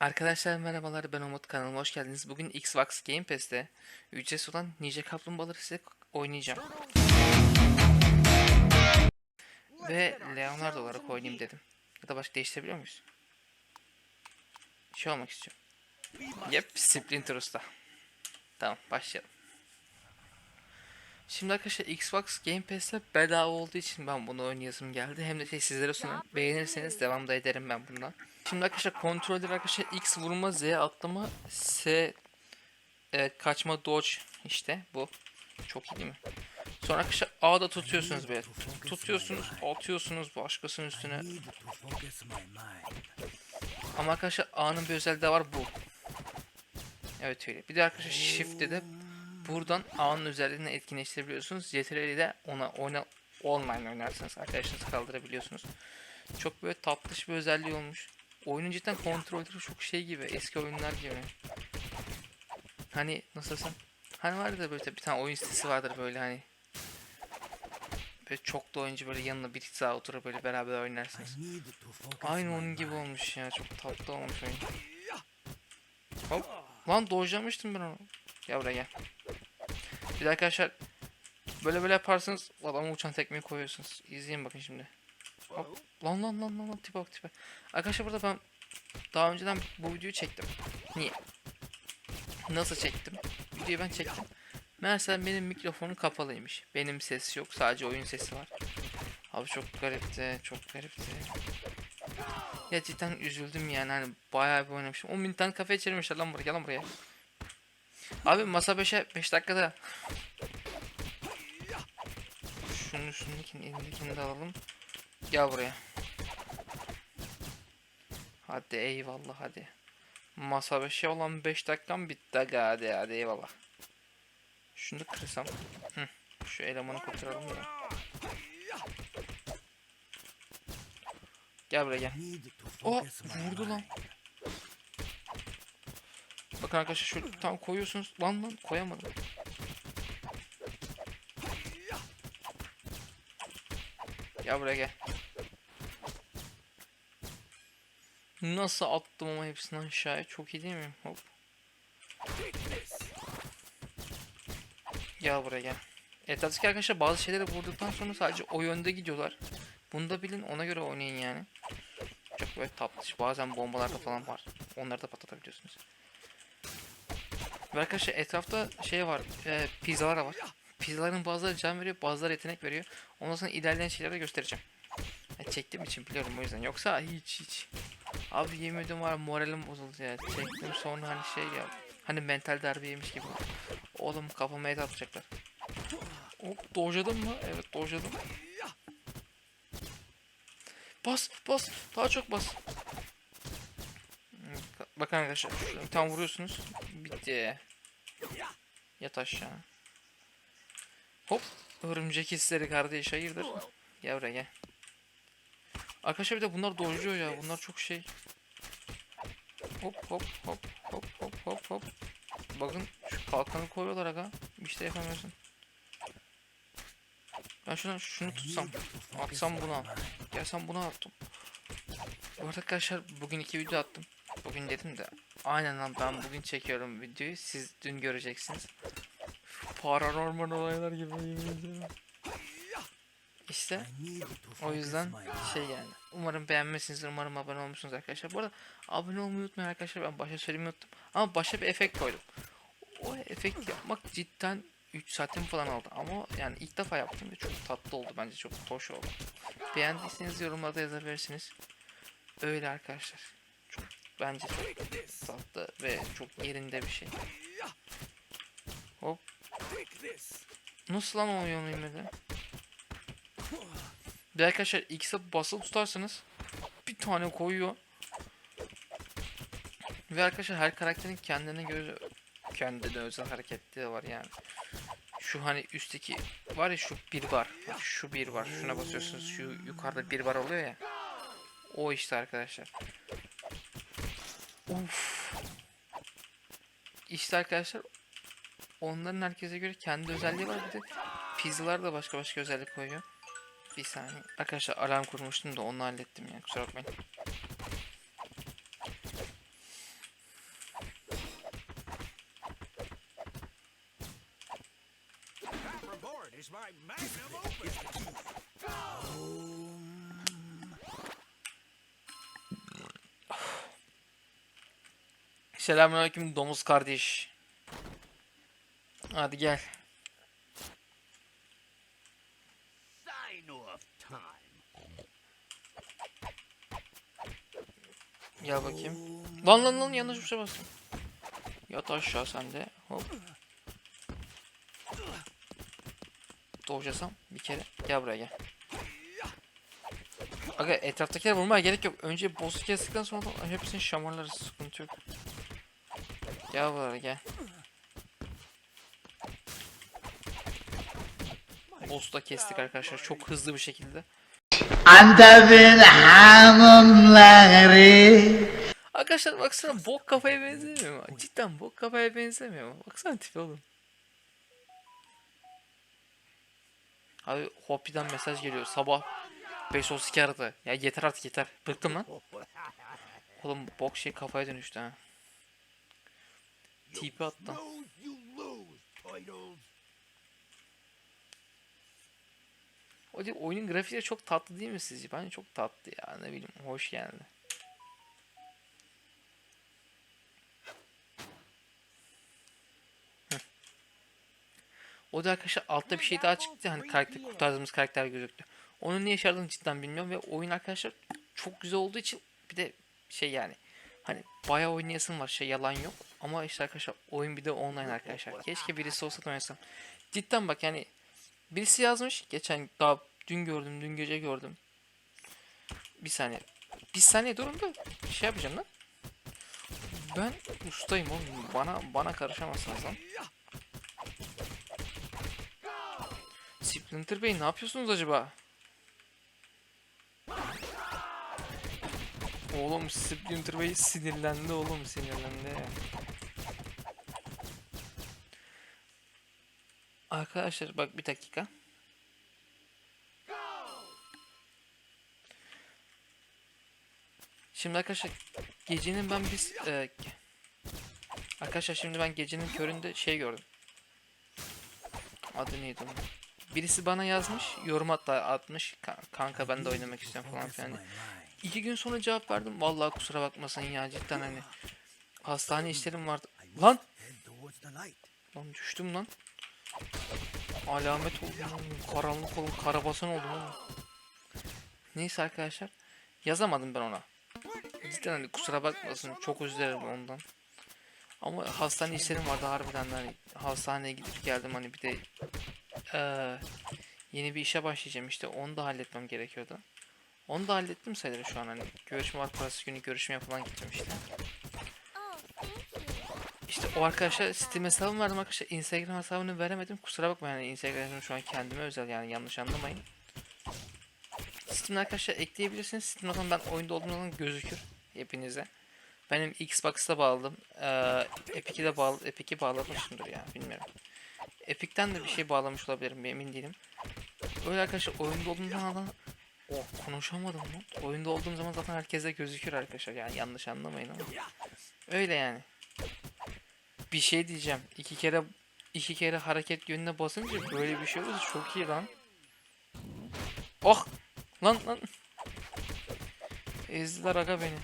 Arkadaşlar merhabalar ben Umut kanalıma hoş geldiniz. Bugün Xbox Game Pass'te ücretsiz olan Ninja Kaplumbağaları size oynayacağım. Ve Leonardo olarak oynayayım dedim. Ya da başka değiştirebiliyor muyuz? Şey olmak istiyorum. Yep, Splinter Usta. Tamam, başlayalım. Şimdi arkadaşlar Xbox Game Pass'te bedava olduğu için ben bunu oynayasım geldi. Hem de şey sizlere sunayım. Beğenirseniz devam da ederim ben bundan. Şimdi arkadaşlar kontroller arkadaşlar X vurma, Z atlama, S evet, kaçma, dodge işte bu. Çok iyi değil mi? Sonra arkadaşlar A'da tutuyorsunuz böyle. Tutuyorsunuz, atıyorsunuz başkasının üstüne. Ama arkadaşlar A'nın bir özelliği var bu. Evet öyle. Bir de arkadaşlar Shift'te de buradan A'nın özelliğini etkinleştirebiliyorsunuz. CTRL'i de ona oyna online oynarsanız arkadaşınızı kaldırabiliyorsunuz. Çok böyle tatlış bir özelliği olmuş. Oyunun cidden kontrolleri çok şey gibi. Eski oyunlar gibi. Hani nasıl desem. Hani vardı da böyle bir tane oyun sitesi vardır böyle hani. Böyle çok da oyuncu böyle yanına bir daha oturup böyle beraber oynarsınız. Aynı onun gibi olmuş ya. Çok tatlı olmuş oyun. Hop. Lan dojlamıştım ben onu. Gel buraya gel. Bir de arkadaşlar böyle böyle yaparsanız adamı uçan tekmeyi koyuyorsunuz. İzleyin bakın şimdi. Hop. Lan lan lan lan lan tipe bak tipe. Arkadaşlar burada ben daha önceden bu videoyu çektim. Niye? Nasıl çektim? Videoyu ben çektim. Meğerse benim mikrofonum kapalıymış. Benim ses yok. Sadece oyun sesi var. Abi çok garipti. Çok garipti. Ya cidden üzüldüm yani. Hani bayağı bir oynamışım. 10 bin tane kafe içermişler lan buraya. Gel lan buraya. Abi masa 5'e 5 dakikada. Şunun üstündekini elindekini de alalım. Gel buraya. Hadi eyvallah hadi. Masa 5'e olan 5 dakikam bitti hadi hadi eyvallah. Şunu da kırsam. Hı. Şu elemanı kurtaralım ya. Gel buraya gel. O vurdu lan. Bakın arkadaşlar şöyle tam koyuyorsunuz. Lan lan koyamadım. Gel buraya gel. Nasıl attım ama hepsini aşağıya çok iyi değil mi? Hop. Gel buraya gel. Etraftaki arkadaşlar bazı şeyleri vurduktan sonra sadece o yönde gidiyorlar. Bunu da bilin ona göre oynayın yani. Çok böyle tatlış. Bazen bombalarda falan var. Onları da patlatabiliyorsunuz. Ve arkadaşlar etrafta şey var. E, pizzalar var. Pizzaların bazıları can veriyor, bazıları yetenek veriyor. Ondan sonra ilerleyen şeyleri de göstereceğim. Ya çektiğim için biliyorum o yüzden. Yoksa hiç hiç. Abi yemin var moralim bozuldu ya. Çektim sonra hani şey ya. Hani mental darbe yemiş gibi. Oğlum kafama et atacaklar. Hop dojladım mı? Evet dojladım. Bas bas. Daha çok bas. Bakın arkadaşlar. Tam vuruyorsunuz. Bitti. Yat aşağı. Hop. Örümcek hisleri kardeş hayırdır? Gel gel. Arkadaşlar bir de bunlar dojluyor ya. Bunlar çok şey. Hop hop hop hop hop hop hop. Bakın şu kalkanı koyuyorlar aga. Bir şey yapamıyorsun. Ben şuna şunu tutsam. Atsam buna. Gelsem buna attım. Bu arada arkadaşlar bugün iki video attım. Bugün dedim de. Aynen lan ben bugün çekiyorum videoyu. Siz dün göreceksiniz. Paranormal olaylar gibi. İşte o yüzden şey yani. Umarım beğenmişsinizdir. Umarım abone olmuşsunuz arkadaşlar. Bu arada abone olmayı unutmayın arkadaşlar. Ben başa söylemeyi unuttum. Ama başa bir efekt koydum. O efekt yapmak cidden 3 saatim falan aldı. Ama yani ilk defa yaptım ve çok tatlı oldu bence. Çok hoş oldu. Beğendiyseniz yorumlarda yazabilirsiniz. Öyle arkadaşlar. Çok bence çok tatlı ve çok yerinde bir şey. Hop. Nasıl lan o yanıyım Bir arkadaşlar X'e basılı tutarsanız bir tane koyuyor. Ve arkadaşlar her karakterin kendine göre kendine özel hareketleri var yani. Şu hani üstteki var ya şu bir var. Şu bir var. Şuna basıyorsunuz. Şu yukarıda bir var oluyor ya. O işte arkadaşlar. Uf. İşte arkadaşlar onların herkese göre kendi özelliği var. Bir de pizzalar da başka başka özellik koyuyor. Bir saniye. Arkadaşlar alarm kurmuştum da onu hallettim ya. Kusura bakmayın. Selamünaleyküm domuz kardeş. Hadi gel. Gel bakayım. Lan lan lan yanlış bir şey bastım. Yat aşağı sen de. Hop. Doğacasam bir kere. Gel buraya gel. Aga etraftakiler vurmaya gerek yok. Önce boss'u kestikten sonra da hepsini şamarlarız. Sıkıntı yok. Gel buraya gel. Boss'u da kestik arkadaşlar. Çok hızlı bir şekilde. Antep'in hanımları Arkadaşlar baksana bok kafaya benzemiyor mu? Cidden bok kafaya benzemiyor mu? Baksana tipi oğlum. Abi Hopi'den mesaj geliyor sabah 5.32 aradı. Ya yeter artık yeter. Bıktım lan. Oğlum bok şey kafaya dönüştü ha. Tipi attı. O değil, oyunun grafiği çok tatlı değil mi sizce? Bence çok tatlı ya ne bileyim hoş geldi. O da arkadaşlar altta bir şey daha çıktı hani karakter kurtardığımız karakter gözüktü. Onun ne yaşadığını cidden bilmiyorum ve oyun arkadaşlar çok güzel olduğu için bir de şey yani hani bayağı oynayasım var şey yalan yok ama işte arkadaşlar oyun bir de online arkadaşlar. Keşke birisi olsa da oynasam. Cidden bak yani Birisi yazmış. Geçen daha dün gördüm. Dün gece gördüm. Bir saniye. Bir saniye durun da şey yapacağım lan. Ben ustayım oğlum. Bana bana karışamazsınız lan. Splinter Bey ne yapıyorsunuz acaba? Oğlum Splinter Bey sinirlendi oğlum sinirlendi. Arkadaşlar bak bir dakika. Şimdi arkadaşlar gecenin ben biz e, arkadaşlar şimdi ben gecenin köründe şey gördüm. Adı neydi onun? Birisi bana yazmış, yorum hatta atmış. "Ka- Kanka ben de oynamak istiyorum falan filan. İki gün sonra cevap verdim. Vallahi kusura bakmasın ya cidden hani. Hastane işlerim vardı. Lan! Lan düştüm lan. Alamet oldum. Karanlık oldum. Karabasan oldum oğlum. Neyse arkadaşlar. Yazamadım ben ona. Cidden hani kusura bakmasın. Çok özür dilerim ondan. Ama hastane işlerim vardı harbiden de hani hastaneye gidip geldim hani bir de eee, yeni bir işe başlayacağım işte onu da halletmem gerekiyordu. Onu da hallettim sayılır şu an hani görüşme var parası günü görüşmeye falan gideceğim işte. İşte o arkadaşlar Steam hesabım vardı arkadaşlar. Instagram hesabını veremedim. Kusura bakmayın yani Instagram şu an kendime özel yani yanlış anlamayın. Steam'de arkadaşlar ekleyebilirsiniz. Steam'de zaten ben oyunda olduğum zaman gözükür hepinize. Benim Xbox'ta bağladım. Ee, Epic'i de bağlı, Epic'i bağlamışımdır ya bilmiyorum. Epic'ten de bir şey bağlamış olabilirim emin değilim. Öyle arkadaşlar oyunda olduğum zaman da Oh konuşamadım lan. Oyunda olduğum zaman zaten herkese gözükür arkadaşlar yani yanlış anlamayın ama. Öyle yani bir şey diyeceğim. İki kere iki kere hareket yönüne basınca böyle bir şey olursa çok iyi lan. Oh! Lan lan. Ezdiler aga beni.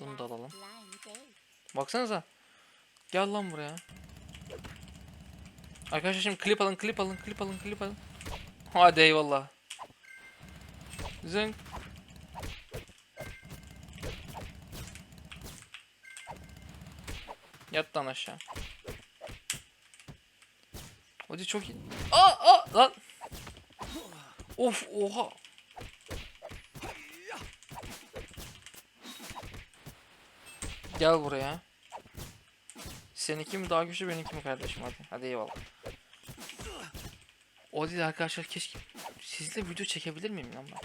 Bunu da alalım. Baksanıza. Gel lan buraya. Arkadaşlar şimdi klip alın, klip alın, klip alın, klip alın. Hadi eyvallah. Zınk. Yat lan aşağı. Hadi çok iyi. Aa, aa lan. Of oha. Gel buraya. Seninki mi daha güçlü benimki mi kardeşim hadi. Hadi eyvallah. O değil arkadaşlar keşke sizle video çekebilir miyim lan ben?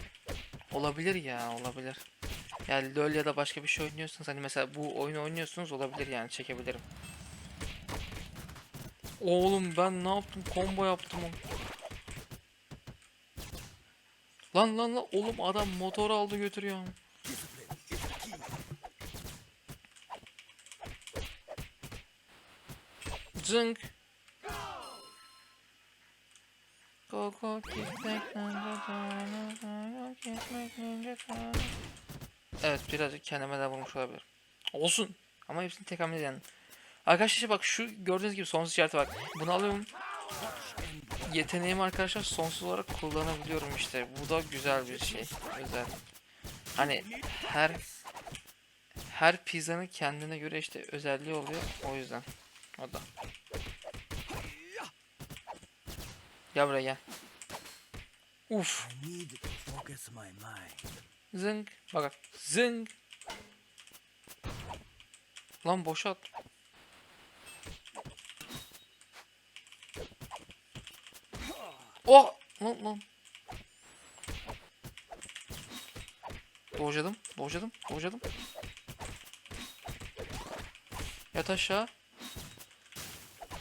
Olabilir ya olabilir. Yani LoL ya da başka bir şey oynuyorsunuz hani mesela bu oyunu oynuyorsunuz olabilir yani çekebilirim. Oğlum ben ne yaptım? Combo yaptım. Lan lan lan oğlum adam motor aldı götürüyor. Zınk. Go go gitmek ninja time, go gitmek ninja time. Evet birazcık kendime de vurmuş olabilir. Olsun. Ama hepsini tek hamlede yendim. Arkadaşlar bak şu gördüğünüz gibi sonsuz işareti bak. Bunu alıyorum. Yeteneğimi arkadaşlar sonsuz olarak kullanabiliyorum işte. Bu da güzel bir şey. Özel. Hani her her pizzanın kendine göre işte özelliği oluyor. O yüzden. O da. Gel buraya gel. Uf. Zınk. Bak bak. Zınk. Lan boşalt. Oh! Lan lan. Doğacadım. Doğacadım. Doğacadım. Yat aşağı.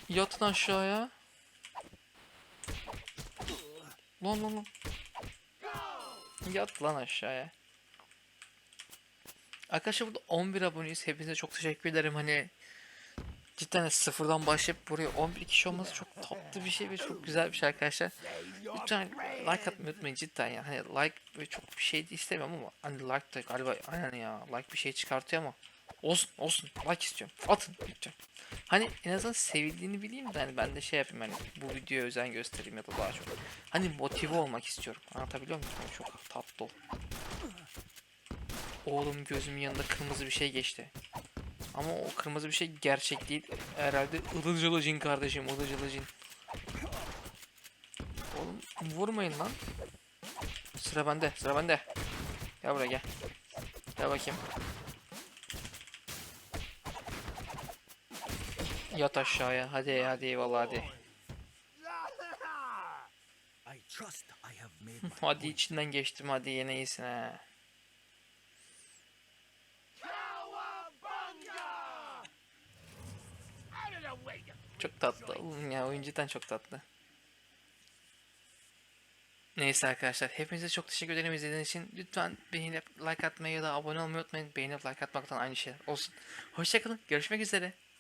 Yatın aşağıya. Lan lan lan. Yat lan aşağıya. Arkadaşlar burada 11 aboneyiz. Hepinize çok teşekkür ederim. Hani cidden de sıfırdan başlayıp buraya 11 kişi olması çok tatlı bir şey ve çok güzel bir şey arkadaşlar. Lütfen like atmayı unutmayın cidden ya. Hani like ve çok bir şey istemiyorum ama hani like da galiba aynen ya like bir şey çıkartıyor ama olsun olsun like istiyorum. Atın lütfen. Hani en azından sevildiğini bileyim de hani ben de şey yapayım hani bu videoya özen göstereyim ya da daha çok. Hani motive olmak istiyorum. Anlatabiliyor muyum? Yani çok tatlı ol. Oğlum gözümün yanında kırmızı bir şey geçti. Ama o kırmızı bir şey gerçek değil. Herhalde ılıcılı cin kardeşim ılıcılı cin. Oğlum vurmayın lan. Sıra bende sıra bende. Gel buraya gel. Gel bakayım. Yat aşağıya. Hadi hadi eyvallah hadi. Hadi içinden geçtim hadi yine iyisin you Çok tatlı oğlum ya oyun cidden çok tatlı. Neyse arkadaşlar hepinize çok teşekkür ederim izlediğiniz için. Lütfen beğenip like atmayı ya da abone olmayı unutmayın. Beğenip like atmaktan aynı şey olsun. Hoşçakalın görüşmek üzere.